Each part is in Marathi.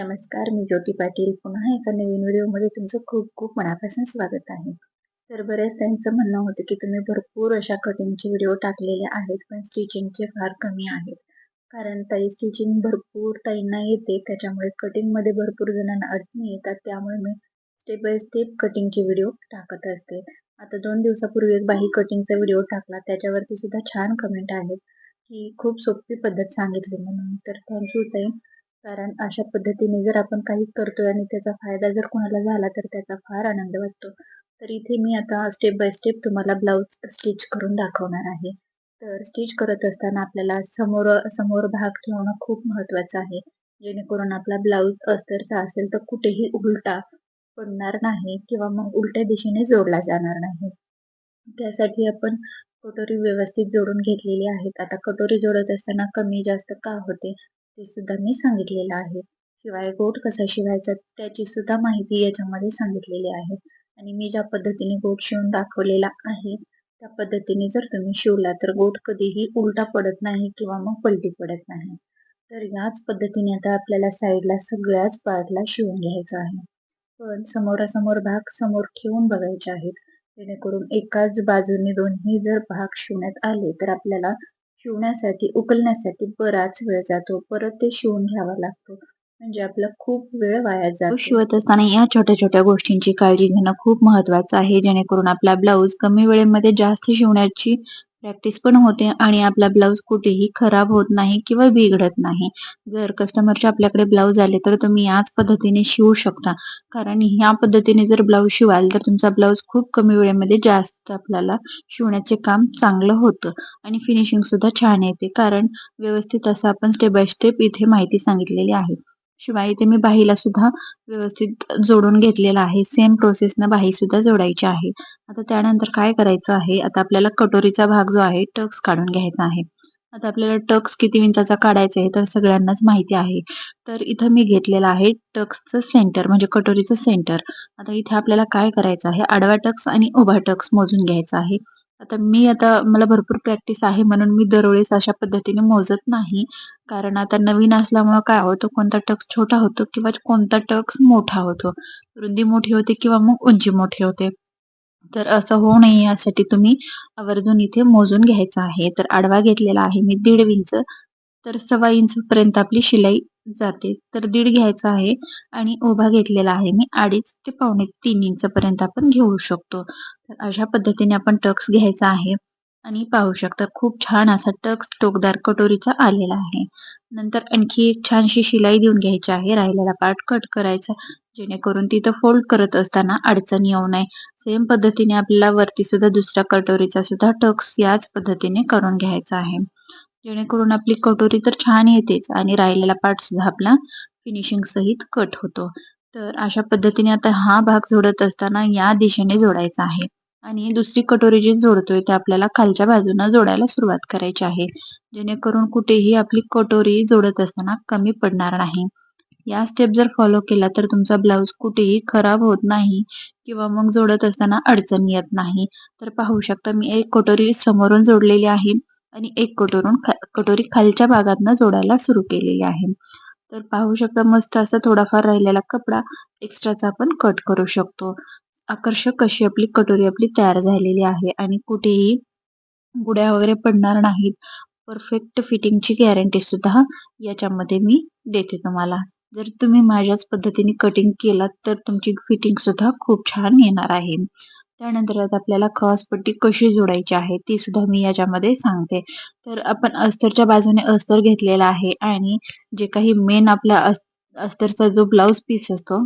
नमस्कार मी ज्योती पाटील. पुन्हा एका नवीन व्हिडिओमध्ये तुमचं खूप खूप मनापासून स्वागत आहे. तर बऱ्याच त्यांचं म्हणणं होतं की तुम्ही भरपूर अशा कटिंगचे व्हिडिओ टाकलेले आहेत पण स्टिचिंगचे फार कमी आहेत. कारण ताई स्टिचिंग भरपूर ताईंना येते त्याच्यामुळे कटिंगमध्ये भरपूर जणांना अडचणी येतात त्यामुळे मी स्टेप बाय स्टेप कटिंगचे व्हिडिओ टाकत असते. आता दोन दिवसापूर्वी एक बाही कटिंगचा व्हिडिओ टाकला त्याच्यावरती सुद्धा छान कमेंट आहेत की खूप सोपी पद्धत सांगितली म्हणून. तर थँक्यू ताई. कारण अशा पद्धतीने जर आपण काही करतोय आणि त्याचा फायदा जर कोणाला झाला तर त्याचा फार आनंद वाटतो. तर इथे मी आता स्टेप बाय स्टेप तुम्हाला ब्लाऊज स्टिच करून दाखवणार आहे. तर स्टिच करत असताना आपल्याला समोर समोर भाग ठेवणं खूप महत्वाचं आहे. जेणेकरून आपला ब्लाऊज अस्तरचा असेल तर कुठेही उलटा पडणार नाही किंवा मग उलट्या दिशेने जोडला जाणार नाही. त्यासाठी आपण कटोरी व्यवस्थित जोडून घेतलेली आहेत. आता कटोरी जोडत असताना कमी जास्त का होते? ते सुद्धा मी सांगितलेलं आहे. शिवाय गोट कसा शिवायचा त्याची सुद्धा माहिती याच्यामध्ये सांगितलेली आहे. आणि मी ज्या पद्धतीने गोट शिवून दाखवलेला आहे त्या पद्धतीने जर तुम्ही शिवला तर गोट कधीही उलटा पडत नाही किंवा मग पलटी पडत नाही. तर याच पद्धतीने आता आपल्याला साईडला सगळ्याच पार्टला शिवून घ्यायचं आहे. पण समोरासमोर भाग समोर ठेवून बघायचे आहेत. जेणेकरून एकाच बाजूने दोन्ही जर भाग शिवण्यात आले तर आपल्याला शिवण्यासाठी उकलण्यासाठी बराच वेळ जातो. परत ते शिवून घ्यावा लागतो. म्हणजे आपला खूप वेळ वाया जातो. शिवत असताना या छोट्या छोट्या गोष्टींची काळजी घेणं खूप महत्वाचं आहे. जेणेकरून आपला ब्लाऊज कमी वेळेमध्ये जास्त शिवण्याची प्रॅक्टिस पण होते आणि आपला ब्लाऊज कुठेही खराब होत नाही किंवा बिघडत नाही. जर कस्टमरचे आपल्याकडे ब्लाऊज आले तर तुम्ही याच पद्धतीने शिवू शकता. कारण ह्या पद्धतीने जर ब्लाऊज शिवाल तर तुमचा ब्लाऊज खूप कमी वेळेमध्ये जास्त आपल्याला शिवण्याचे काम चांगलं होतं. आणि फिनिशिंग सुद्धा छान येते. कारण व्यवस्थित असं आपण स्टेप बाय स्टेप इथे माहिती सांगितलेली आहे. शिवाय इथे मी बाहीला सुद्धा व्यवस्थित जोडून घेतलेला आहे. सेम प्रोसेसनं बाही सुद्धा जोडायची आहे. आता त्यानंतर काय करायचं आहे? आता आपल्याला कटोरीचा भाग जो आहे टक्स काढून घ्यायचा आहे. आता आपल्याला टक्स किती इंचाचा काढायचा आहे तर सगळ्यांनाच माहिती आहे. तर इथं मी घेतलेला आहे टक्सचं सेंटर म्हणजे कटोरीचं सेंटर आता इथे आपल्याला काय करायचं आहे? आडवा टक्स आणि उभा टक्स मोजून घ्यायचा आहे. आता मी आता मला भरपूर प्रॅक्टिस आहे म्हणून मी दरवेळेस अशा पद्धतीने मोजत नाही. कारण आता नवीन असल्यामुळं काय होतं कोणता टक्स छोटा होतो किंवा कोणता टक्स मोठा होतो. रुंदी मोठी होते किंवा मग उंची मोठी होते. तर असं होऊ नये यासाठी तुम्ही आवर्जून इथे मोजून घ्यायचं आहे. तर आडवा घेतलेला आहे मी दीड इंच. तर सव्वा इंच पर्यंत आपली शिलाई जाते. तर दीड घ्यायचा आहे आणि उभा घेतलेला आहे मी. अडीच ते पावणे तीन इंच पर्यंत आपण घेऊ शकतो. तर अशा पद्धतीने आपण टक्स घ्यायचा आहे. आणि पाहू शकता खूप छान असा टक्स टोकदार कटोरीचा आलेला आहे. नंतर आणखी एक छानशी शिलाई देऊन घ्यायची आहे. राहिलेला पार्ट कट करायचा जेणेकरून तिथं फोल्ड करत असताना अडचण येऊ नये. सेम पद्धतीने आपल्याला वरती सुद्धा दुसऱ्या कटोरीचा सुद्धा टक्स याच पद्धतीने करून घ्यायचा आहे. जेणेकरून आपली कटोरी तर छान येतेच आणि राहिलेला पार्ट सुद्धा आपला फिनिशिंग सहित कट होतो. तर अशा पद्धतीने आता हा भाग जोडत असताना या दिशेने जोडायचा आहे. आणि दुसरी कटोरी जी जोडतोय ते आपल्याला खालच्या बाजूने जोडायला सुरुवात करायची आहे. जेणेकरून कुठेही आपली कटोरी जोडत असताना कमी पडणार नाही. या स्टेप जर फॉलो केला तर तुमचा ब्लाऊज कुठेही खराब होत नाही किंवा मग जोडत असताना अडचण येत नाही. तर पाहू शकता मी एक कटोरी समोरून जोडलेली आहे. आणि एक कटोरून कटोरी खालच्या भागातनं जोडायला सुरू केलेली आहे. तर पाहू शकता मस्त असा थोडाफार राहिलेला कपडा एक्स्ट्राचा आपण कट करू शकतो. आकर्षक अशी आपली कटोरी आपली तयार झालेली आहे आणि कुठेही गुड्या वगैरे पडणार नाहीत. परफेक्ट फिटिंगची गॅरंटी सुद्धा याच्यामध्ये मी देते तुम्हाला. जर तुम्ही माझ्याच पद्धतीने कटिंग केलात तर तुमची फिटिंग सुद्धा खूप छान येणार आहे. त्यानंतर आता आपल्याला पट्टी कशी जोडायची आहे ती सुद्धा मी याच्यामध्ये सांगते. तर आपण अस्तरच्या बाजूने अस्तर घेतलेला आहे आणि जे काही मेन आपला अस्तरचा जो ब्लाउज पीस असतो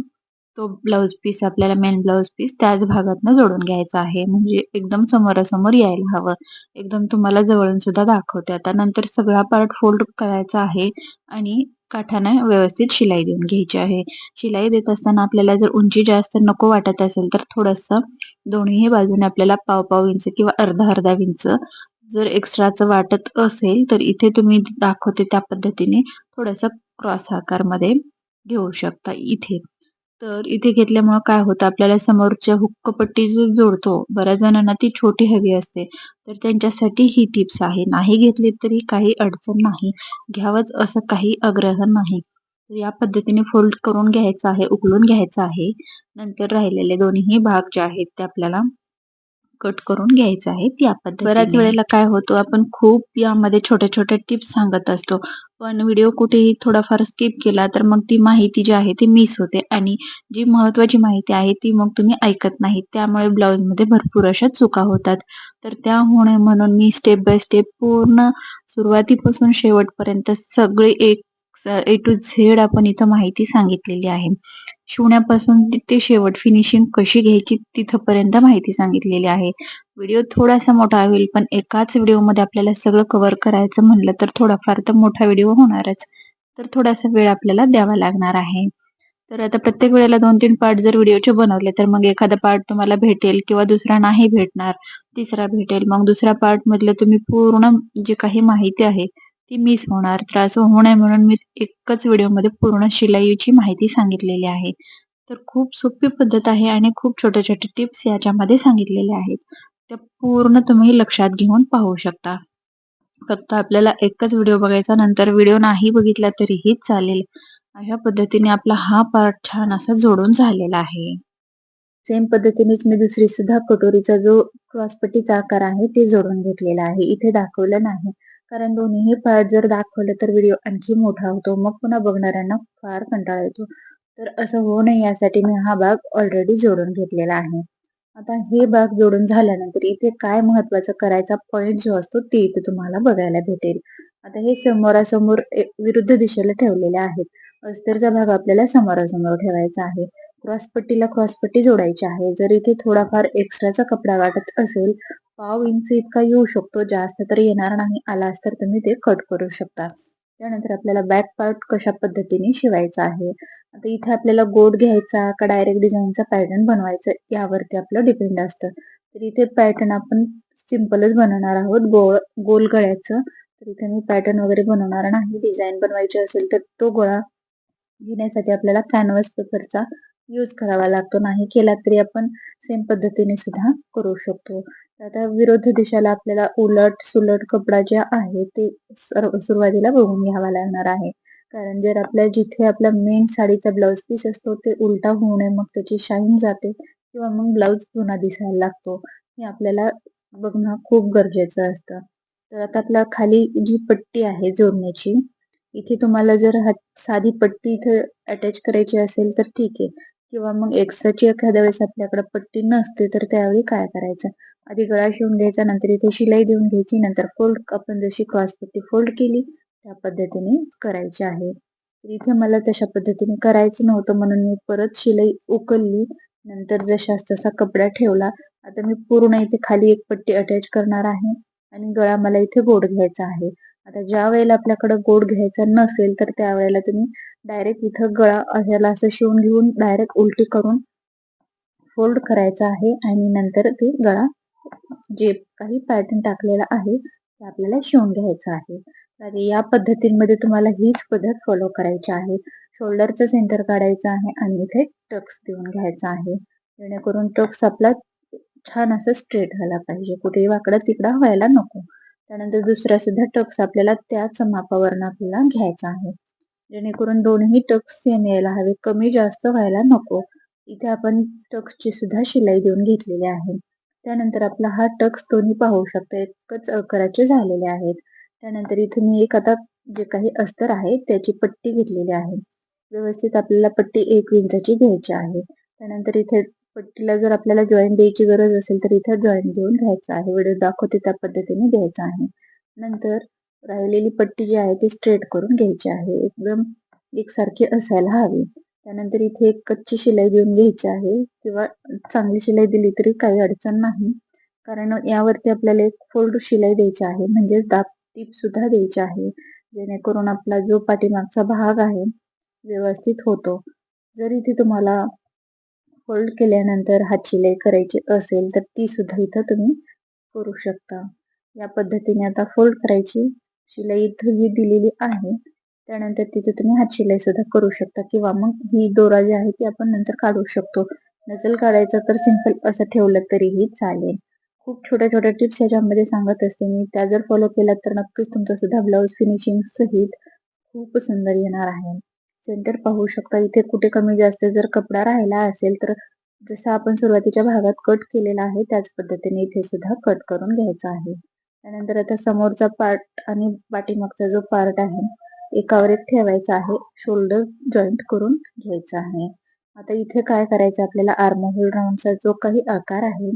तो ब्लाउज पीस आपल्याला मेन ब्लाउज पीस त्याच भागातनं जोडून घ्यायचा आहे. म्हणजे एकदम समोरासमोर यायला हवं. एकदम तुम्हाला जवळून सुद्धा दाखवते. आता नंतर सगळा पार्ट फोल्ड करायचा आहे आणि काठाने व्यवस्थित शिलाई देऊन घ्यायची आहे. शिलाई देत असताना आपल्याला जर उंची जास्त नको वाटत असेल तर थोडस दोन्ही बाजूने आपल्याला पाव पाव इंच किंवा अर्धा अर्धा इंच जर एक्स्ट्राचं वाटत असेल तर इथे तुम्ही दाखवते त्या पद्धतीने थोडासा क्रॉस आकारमध्ये घेऊ शकता इथे. तर इथे घेतल्यामुळे काय होतं? आपल्याला समोरच्या हुक्कपट्टी जो जोडतो बऱ्याच जणांना ती छोटी हवी असते. तर त्यांच्यासाठी ही टिप्स आहे. नाही घेतली तरी काही अडचण नाही. घ्यावंच असं काही आग्रह नाही. तर या पद्धतीने फोल्ड करून घ्यायचं आहे उकलून घ्यायचं आहे. नंतर राहिलेले दोन्ही भाग जे आहेत ते आपल्याला कट करून घ्यायचं आहे त्या आपण बऱ्याच वेळेला काय होतो आपण खूप यामध्ये छोट्या छोट्या टिप्स सांगत असतो. पण व्हिडिओ कुठेही थोडाफार स्किप केला तर मग ती माहिती जी आहे ती मिस होते आणि जी महत्वाची माहिती आहे ती मग तुम्ही ऐकत नाही त्यामुळे ब्लाऊजमध्ये भरपूर अशा चुका होतात. तर त्या होणे म्हणून मी स्टेप बाय स्टेप पूर्ण सुरुवातीपासून शेवटपर्यंत सगळे एक ए टू झेड आपण इथं माहिती सांगितलेली आहे. शिवण्यापासून ते शेवट फिनिशिंग कशी घ्यायची तिथपर्यंत माहिती सांगितलेली आहे. व्हिडिओ थोडासा मोठा होईल पण एकाच व्हिडिओमध्ये आपल्याला सगळं कव्हर करायचं म्हणलं तर थोडाफार तर मोठा व्हिडिओ होणारच. तर थोडासा वेळ आपल्याला द्यावा लागणार आहे. तर आता प्रत्येक वेळेला दोन तीन पार्ट जर व्हिडिओचे बनवले तर मग एखादा पार्ट तुम्हाला भेटेल किंवा दुसरा नाही भेटणार तिसरा भेटेल. मग दुसऱ्या पार्ट मधलं तुम्ही पूर्ण जे काही माहिती आहे ती मिस होणार. त्रास होऊ नये म्हणून मी एकच व्हिडिओमध्ये पूर्ण शिलाईची माहिती सांगितलेली आहे. तर खूप सोपी पद्धत आहे आणि खूप छोटे छोटे टिप्स याच्यामध्ये सांगितलेले आहेत. त्या पूर्ण तुम्ही लक्षात घेऊन पाहू शकता. फक्त आपल्याला एकच व्हिडिओ बघायचा नंतर व्हिडिओ नाही बघितला तरीही चालेल. अशा पद्धतीने आपला हा पार्ट छान असा जोडून झालेला आहे. सेम पद्धतीनेच मी दुसरी सुद्धा कटोरीचा जो क्रॉसपट्टीचा आकार आहे ते जोडून घेतलेला आहे. इथे दाखवलं नाही. कारण दोन्हीही पार्ट जर दाखवलं तर व्हिडिओ आणखी मोठा होतो. मग पुन्हा बघणाऱ्यांना फार कंटाळा येतो. तर असं होऊ नये यासाठी मी हा भाग ऑलरेडी जोडून घेतलेला आहे. आता हे भाग जोडून झाल्यानंतर इथे काय महत्वाचं करायचा पॉइंट जो असतो ते इथे तुम्हाला बघायला भेटेल. आता हे समोरासमोर विरुद्ध दिशेला ठेवलेले आहेत. अस्तरचा भाग आपल्याला समोरासमोर ठेवायचा आहे. क्रॉसपट्टीला क्रॉसपट्टी जोडायची आहे. जर इथे थोडाफार एक्स्ट्राचा कपडा वाटत असेल पाव इंच इतका येऊ शकतो जास्त तर येणार नाही. आलाच तर तुम्ही ते कट करू शकता. त्यानंतर आपल्याला बॅक पार्ट कशा पद्धतीने शिवायचा आहे? आता इथे आपल्याला गोड घ्यायचा का डायरेक्ट डिझाईनचा पॅटर्न बनवायचा यावरती आपलं डिपेंड असतं. तर इथे पॅटर्न आपण सिम्पलच बनवणार आहोत. गोळ गोल गळ्याचं. तर इथे मी पॅटर्न वगैरे बनवणार नाही. डिझाईन बनवायची असेल तर तो गोळा घेण्यासाठी आपल्याला कॅनव्हास पेपरचा यूज करावा लागतो. नाही केला तरी आपण सेम पद्धतीने सुद्धा करू शकतो. आता विरोध दिशेला आपल्याला उलट सुलट कपडा जे आहे ते सुरुवातीला बघून घ्यावा लागणार आहे. कारण जर आपल्या जिथे आपला मेन साडीचा ब्लाउज पीस असतो ते उलटा होऊ नये मग त्याची शाईन जाते किंवा मग ब्लाउज जुना दिसायला लागतो. हे आपल्याला बघणं खूप गरजेचं असतं. तर आता आपल्या खाली जी पट्टी आहे जोडण्याची इथे तुम्हाला जर साधी पट्टी इथे अटॅच करायची असेल तर ठीक आहे. किंवा मग एक्स्ट्राची एखाद्या वेळेस आपल्याकडे पट्टी नसते तर त्यावेळी काय करायचं? आधी गळा शिवून घ्यायचा नंतर इथे शिलाई देऊन घ्यायची नंतर फोल्ड आपण जशी क्रॉस पट्टी फोल्ड केली त्या पद्धतीने करायची आहे. इथे मला तशा पद्धतीने करायचं नव्हतं म्हणून मी परत शिलाई उकलली नंतर जशाच तसा कपडा ठेवला. आता मी पूर्ण इथे खाली एक पट्टी अटॅच करणार आहे आणि गळा मला इथे गोड घ्यायचा आहे. आता ज्या वेळेला आपल्याकडे गोड घ्यायचा नसेल तर त्यावेळेला तुम्ही डायरेक्ट इथं गळा ह्याला असं शिवून घेऊन डायरेक्ट उलटी करून फोल्ड करायचा आहे आणि नंतर ते गळा जे काही पॅटर्न टाकलेला आहे ते आपल्याला शिवून घ्यायचं आहे. तर या पद्धतींमध्ये तुम्हाला हीच पद्धत फॉलो करायची आहे. शोल्डरचं सेंटर काढायचं आहे आणि इथे टक्स देऊन घ्यायचा आहे. जेणेकरून टक्स आपला छान असं स्ट्रेट व्हायला पाहिजे. कुठेही वाकडं तिकडा व्हायला नको. त्यानंतर दुसरा सुद्धा टक्स आपल्याला त्याच मापावरनं आपल्याला घ्यायचा आहे. जेणेकरून दोन्ही टक्स सेम यायला हवे. कमी जास्त व्हायला नको. इथे आपण टक्सची सुद्धा शिलाई देऊन घेतलेली आहे. त्यानंतर आपला हा टक्स दोन्ही पाहू शकतो. एकच अकराचे झालेले आहेत. त्यानंतर इथे मी एक आता जे काही अस्तर आहे त्याची पट्टी घेतलेली आहे. व्यवस्थित आपल्याला पट्टी एक इंचाची घ्यायची आहे. त्यानंतर इथे पट्टीला जर आपल्याला जॉईंट द्यायची गरज असेल तर इथं जॉईंट देऊन घ्यायचा आहे. व्हिडिओ दाखवते त्या पद्धतीने द्यायचा आहे. नंतर राहिलेली पट्टी जी आहे ती स्ट्रेट करून घ्यायची आहे. एकदम एकसारखी असायला हवी. त्यानंतर इथे एक कच्ची शिलाई देऊन घ्यायची आहे किंवा चांगली शिलाई दिली तरी काही अडचण नाही. कारण यावरती आपल्याला एक फोल्ड शिलाई द्यायची आहे. म्हणजे दाब टीप सुद्धा द्यायची आहे. जेणेकरून आपला जो पाठीमागचा भाग आहे व्यवस्थित होतो. जर इथे तुम्हाला फोल्ड केल्यानंतर हात शिलाई करायची असेल तर ती सुद्धा इथं तुम्ही करू शकता. या पद्धतीने आता फोल्ड करायची शिलाई इथं जी दिलेली आहे. त्यानंतर तिथे तुम्ही हात शिलाई सुद्धा करू शकता किंवा मग ही दोरा जी आहे ती आपण नंतर काढू शकतो. नसेल काढायचं तर सिंपल असं ठेवलं तरीही चालेल. खूप छोट्या छोट्या टिप्स याच्यामध्ये सांगत असते मी. त्या जर फॉलो केल्या तर नक्कीच तुमचा सुद्धा ब्लाऊज फिनिशिंग सहित खूप सुंदर येणार आहे. सेंटर पाहू शकता. इथे कुठे कमी जास्त जर कपडा राहिला असेल तर जसं आपण सुरुवातीच्या भागात कट केलेला आहे त्याच पद्धतीने इथे सुद्धा कट करून घ्यायचा आहे. त्यानंतर आता समोरचा पार्ट आणि पाठीमागचा जो पार्ट आहे एकावर एक ठेवायचा आहे शोल्डर जॉईंट करून घ्यायचा आहे. आता इथे काय करायचं? आपल्याला आर्मोहोल राऊंडचा जो काही आकार आहे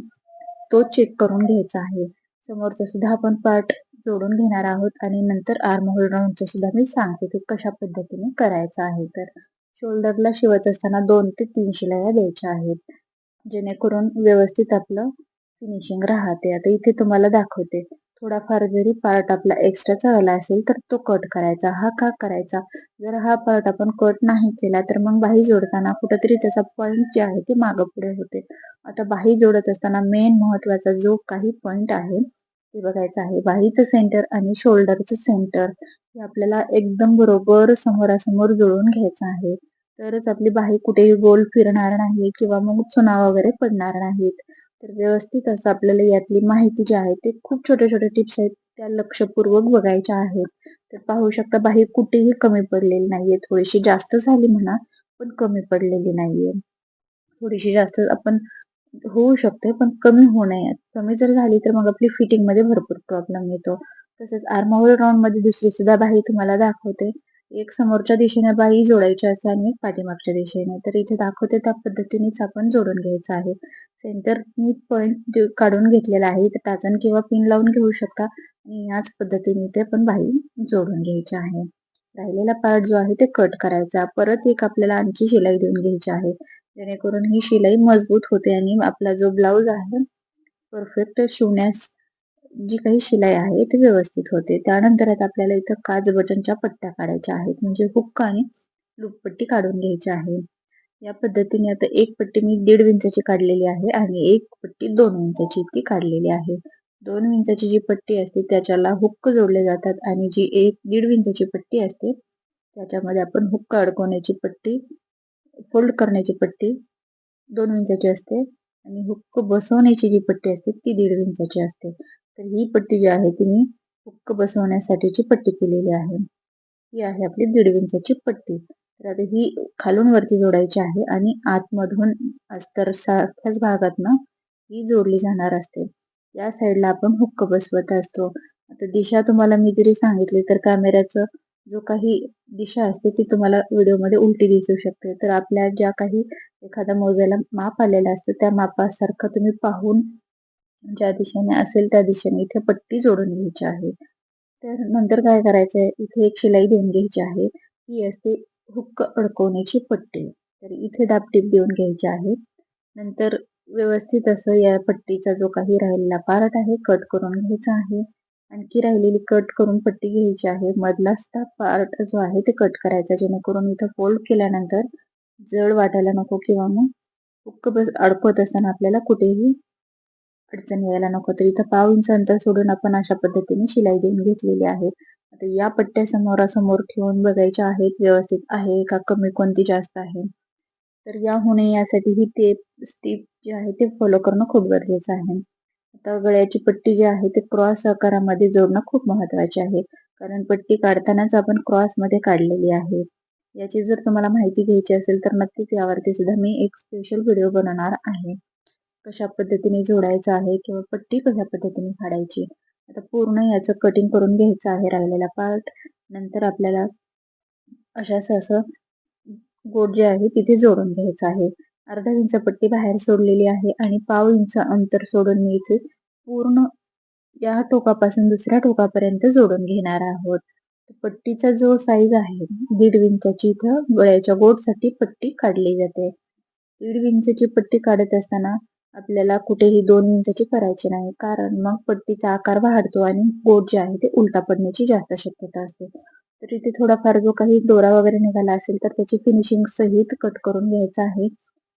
तो चेक करून घ्यायचा आहे. समोरचा सुद्धा आपण पार्ट जोडून घेणार आहोत आणि नंतर आर्महोल राऊंडचं सुद्धा मी सांगते की कशा पद्धतीने करायचं आहे. तर शोल्डरला शिवत असताना दोन ते तीन शिलाया द्यायच्या आहेत. जेणेकरून व्यवस्थित आपलं फिनिशिंग राहते. आता इथे तुम्हाला दाखवते. थोडाफार जरी पार्ट आपला एक्स्ट्रा आला असेल तर तो कट करायचा. हा का करायचा? जर हा पार्ट आपण कट नाही केला तर मग बाही जोडताना कुठंतरी त्याचा पॉईंट जे आहे ते मागं पुढे होते. आता बाही जोडत असताना मेन महत्त्वाचा जो काही पॉईंट आहे ते बघायचं आहे. बाहीचं सेंटर आणि शोल्डरचं सेंटर हे आपल्याला एकदम बरोबर समोरासमोर जुळून घ्यायचं आहे. तरच आपली बाही कुठेही गोल फिरणार नाही किंवा मग चुना वगैरे पडणार नाहीत. तर व्यवस्थित असं आपल्याला यातली माहिती जी आहे ते खूप छोटे छोटे टिप्स आहेत त्या लक्षपूर्वक बघायच्या आहेत. तर पाहू शकता बाही कुठेही कमी पडलेली नाहीये. थोडीशी जास्त झाली म्हणा पण कमी पडलेली नाहीये. थोडीशी जास्त आपण होऊ शकते पण कमी होऊ नये कमी जर झाली तर मग आपली फिटिंगमध्ये भरपूर प्रॉब्लेम येतो. तसेच आर्मावल राऊंडमध्ये दुसरी सुद्धा बाही तुम्हाला दाखवते. एक समोरच्या दिशेने बाई जोडायची असते आणि एक पाठीमागच्या दिशेने. तर इथे दाखवते त्या पद्धतीनेच आपण जोडून घ्यायचं आहे. सेंटर मी पॉइंट काढून घेतलेला आहे. इथे टाचन किंवा पिन लावून घेऊ शकता. आणि याच पद्धतीने इथे पण बाई जोडून घ्यायची आहे. राहिलेला पार्ट जो आहे ते कट करायचा. परत एक आपल्याला आणखी शिलाई देऊन घ्यायची आहे. जेणेकरून ही शिलाई मजबूत होते आणि आपला जो ब्लाऊज आहे परफेक्ट शिवण्यास जी काही शिलाई आहे ती व्यवस्थित होते. त्यानंतर आता आपल्याला इथं काज बटनच्या पट्ट्या काढायच्या आहेत. म्हणजे हुक्क आणि लूपपट्टी काढून घ्यायची आहे. या पद्धतीने आता एक पट्टी मी दीड इंचाची काढलेली आहे आणि एक पट्टी दोन इंचाची ती काढलेली आहे. दोन विंचाची जी पट्टी असते त्याच्याला हुक्क जोडले जातात आणि जी एक दीड विंचाची पट्टी असते त्याच्यामध्ये आपण हुक्क अडकवण्याची पट्टी फोल्ड करण्याची पट्टी दोन विंचाची असते आणि हुक्क बसवण्याची जी पट्टी असते ती दीड विंचाची असते. तर ही पट्टी जी आहे ती मी हुक्क बसवण्यासाठीची पट्टी केलेली आहे. ही आहे आपली दीड विंचाची पट्टी. तर आता ही खालून वरती जोडायची आहे आणि आतमधून अस्तर सारख्याच भागातनं ही जोडली जाणार असते. या साईडला आपण हुक्क बसवत असतो. आता दिशा तुम्हाला मी जरी सांगितली तर कॅमेऱ्याचं जो काही दिशा असते ती तुम्हाला व्हिडिओमध्ये उलटी दिसू शकते. तर आपल्या ज्या काही एखाद्या मोजायला माप आलेला असतं त्या मापासारखं तुम्ही पाहून ज्या दिशेने असेल त्या दिशेने इथे पट्टी जोडून घ्यायची आहे. तर नंतर काय करायचंय? इथे एक शिलाई देऊन घ्यायची आहे. ही असते हुक्क अडकवण्याची पट्टी. तर इथे दाबटीप देऊन घ्यायची आहे. नंतर व्यवस्थित असं या पट्टीचा जो काही राहिलेला पार्ट आहे कट करून घ्यायचा आहे. आणखी राहिलेली कट करून पट्टी घ्यायची आहे. मधला सुद्धा पार्ट जो आहे ते कट करायचा जेणेकरून इथं फोल्ड केल्यानंतर जड वाटायला नको किंवा मग हुक्क बस अडकवत असताना आपल्याला कुठेही अडचण यायला नको. तर इथं पाव इंच अंतर सोडून आपण अशा पद्धतीने शिलाई देऊन घेतलेली आहे. आता या पट्ट्या समोरासमोर ठेवून बघायच्या आहेत व्यवस्थित आहे का? कमी कोणती जास्त आहे? तर या होणे यासाठी ही टेप स्टेप जे आहे ते फॉलो करणं खूप गरजेचं आहे. आता गळ्याची पट्टी जी आहे ते क्रॉस आकारामध्ये जोडणं खूप महत्त्वाचे आहे. कारण पट्टी काढतानाच आपण क्रॉसमध्ये काढलेली आहे. याची जर तुम्हाला माहिती घ्यायची असेल तर नक्कीच यावरती सुद्धा मी एक स्पेशल व्हिडिओ बनवणार आहे. कशा पद्धतीने जोडायचं आहे किंवा पट्टी कशा पद्धतीने काढायची? आता पूर्ण याचं कटिंग करून घ्यायचं आहे राहिलेला पार्ट नंतर आपल्याला अशाच असं गोट जे आहे तिथे जोडून घ्यायचं आहे. अर्धा इंच पट्टी बाहेर सोडलेली आहे आणि पाव इंच अंतर सोडून मी इथे पूर्ण या टोकापासून दुसऱ्या टोकापर्यंत जोडून घेणार आहोत. पट्टीचा जो साईज आहे दीड इंचाची इथं गळ्याच्या गोडसाठी पट्टी काढली जाते. दीड इंचाची पट्टी काढत असताना आपल्याला कुठेही दोन इंचाची करायची नाही कारण मग पट्टीचा आकार वाढतो आणि गोट जे आहे ते उलटा पडण्याची जास्त शक्यता असते. तर इथे थोडाफार जो काही दोरा वगैरे निघाला असेल तर त्याची फिनिशिंग सहित कट करून घ्यायचा आहे.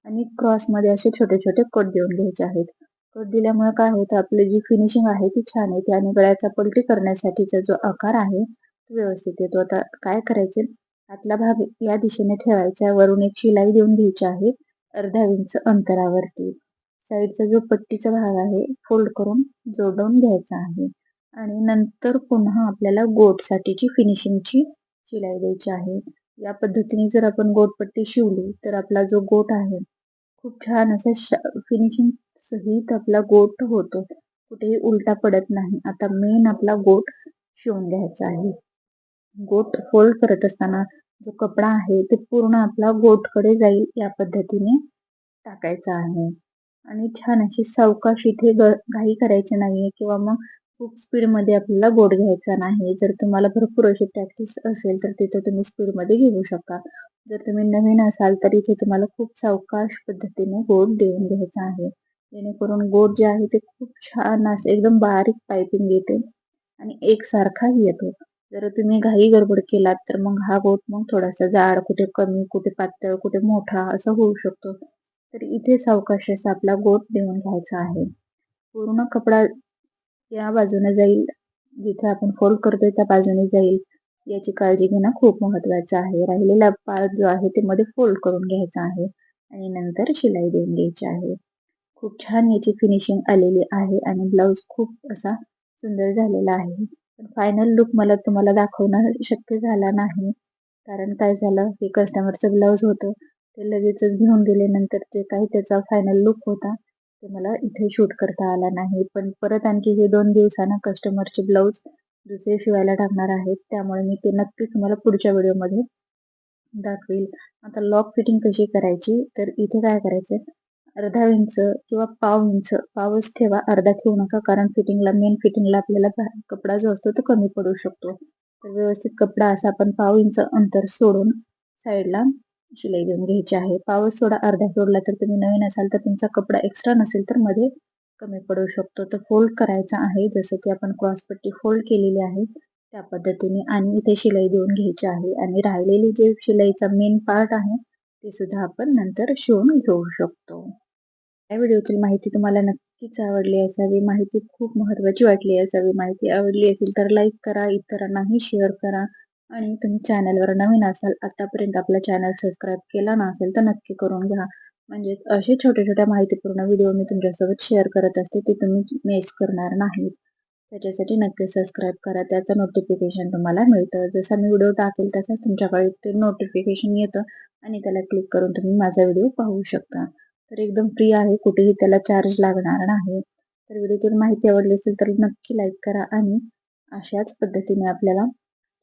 आणि क्रॉसमध्ये असे छोटे छोटे कट देऊन घ्यायचे आहेत. कट दिल्यामुळे काय होतं आपली जी फिनिशिंग आहे ती छान येते आणि गळ्याचा पलटी करण्यासाठीचा जो आकार आहे तो व्यवस्थित येतो. आता काय करायचे? आतला भाग या दिशेने ठेवायचा वरून एक शिलाई देऊन घ्यायची आहे. अर्धा इंच अंतरावरती. साईडचा जो पट्टीचा भाग आहे फोल्ड करून जोडून घ्यायचा आहे. आणि नंतर पुन्हा आपल्याला गोटसाठीची फिनिशिंगची शिलाई द्यायची आहे. या पद्धतीने जर आपण गोटपट्टी शिवली तर आपला जो गोट आहे खूप छान असा फिनिशिंग सहित आपला गोट होतो. कुठेही उलटा पडत नाही. आता मेन आपला गोट शिवून घ्यायचा आहे. गोट फोल्ड करत असताना जो कपडा आहे ते पूर्ण आपला गोटकडे जाईल या पद्धतीने टाकायचा आहे. आणि छान अशी सावकाश इथे घाई करायची नाहीये किंवा मग खूप स्पीडमध्ये आपल्याला बोट घ्यायचा नाही. जर तुम्हाला भरपूर अशी प्रॅक्टिस असेल तर तिथे तुम्ही स्पीडमध्ये घेऊ शकता. जर तुम्ही नवीन असाल तर इथे तुम्हाला खूप सावकाश पद्धतीने बोट देऊन घ्यायचा आहे. जेणेकरून गोट जे आहे ते खूप छान असे एकदम बारीक पायपिंग येते आणि एकसारखाही येतो. जर तुम्ही घाई गडबड केलात तर मग हा गोट मग थोडासा जाड कुठे कमी कुठे पातळ कुठे मोठा असं होऊ शकतो. तर इथे सावकाश असा आपला गोट देऊन घ्यायचा आहे. पूर्ण कपडा या बाजूने जाईल. जिथे आपण फोल्ड करतोय त्या बाजूने जाईल. याची काळजी घेणं खूप महत्वाचं आहे. राहिलेला पार्ट जो आहे ते मध्ये फोल्ड करून घ्यायचा आहे आणि नंतर शिलाई देऊन घ्यायची आहे. खूप छान याची फिनिशिंग आलेली आहे आणि ब्लाऊज खूप असा सुंदर झालेला आहे. पण फायनल लुक मला तुम्हाला दाखवणं शक्य झाला नाही. कारण काय झालं? हे कस्टमरचं ब्लाऊज होतं. ते लगेचच घेऊन गेले नंतर जे काही त्याचा फायनल लुक होता ते मला इथे शूट करता आला नाही. पण परत आणखी हे दोन दिवसानं कस्टमरचे ब्लाऊज दुसरे शिवायला टाकणार आहेत. त्यामुळे मी ते नक्की तुम्हाला पुढच्या व्हिडिओमध्ये दाखवेल. आता लॉक फिटिंग कशी करायची? तर इथे काय करायचं अर्धा इंच किंवा पाव इंच पावच ठेवा. अर्धा ठेवू नका. कारण फिटिंगला मेन फिटिंगला आपल्याला कपडा जो असतो तो कमी पडू शकतो. तर व्यवस्थित कपडा असा आपण पाव इंच अंतर सोडून साईडला शिलाई देऊन घ्यायची आहे. पावस सोडा अर्धा सोडला तर तुम्ही नवीन असाल तर तुमचा कपडा एक्स्ट्रा नसेल तर मध्ये कमी पडू शकतो. तर फोल्ड करायचा आहे. जसं की आपण क्रॉसपट्टी फोल्ड केलेली आहे त्या पद्धतीने आणि इथे शिलाई देऊन घ्यायची आहे. आणि राहिलेली जे शिलाईचा मेन पार्ट आहे ते सुद्धा आपण नंतर शिवून घेऊ शकतो. या व्हिडिओची माहिती तुम्हाला नक्कीच आवडली असावी. माहिती खूप महत्वाची वाटली असावी. माहिती आवडली असेल तर लाईक करा. इतरांनाही शेअर करा. आणि तुम्ही चॅनलवर नवीन असाल आतापर्यंत आपला चॅनल सबस्क्राईब केला नसेल तर नक्की करून घ्या. म्हणजे असे छोट्या छोट्या माहितीपूर्ण व्हिडिओ मी तुमच्यासोबत शेअर करत असते ते तुम्ही मिस करणार नाहीत. त्याच्यासाठी नक्की सबस्क्राईब करा त्याचं नोटिफिकेशन तुम्हाला मिळतं. जसा मी व्हिडिओ टाकेल तसाच तुमच्याकडे ते नोटिफिकेशन येतं आणि त्याला क्लिक करून तुम्ही माझा व्हिडिओ पाहू शकता. तर एकदम फ्री आहे कुठेही त्याला चार्ज लागणार नाही. तर व्हिडिओची माहिती आवडली असेल तर नक्की लाईक करा आणि अशाच पद्धतीने आपल्याला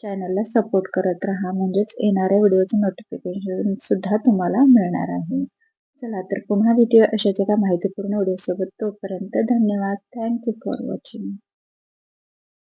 चॅनलला सपोर्ट करत राहा. म्हणजेच येणाऱ्या व्हिडिओचं नोटिफिकेशन सुद्धा तुम्हाला मिळणार आहे. चला तर पुन्हा व्हिडिओ अशाच एका माहितीपूर्ण व्हिडिओसोबत तोपर्यंत धन्यवाद. Thank you for watching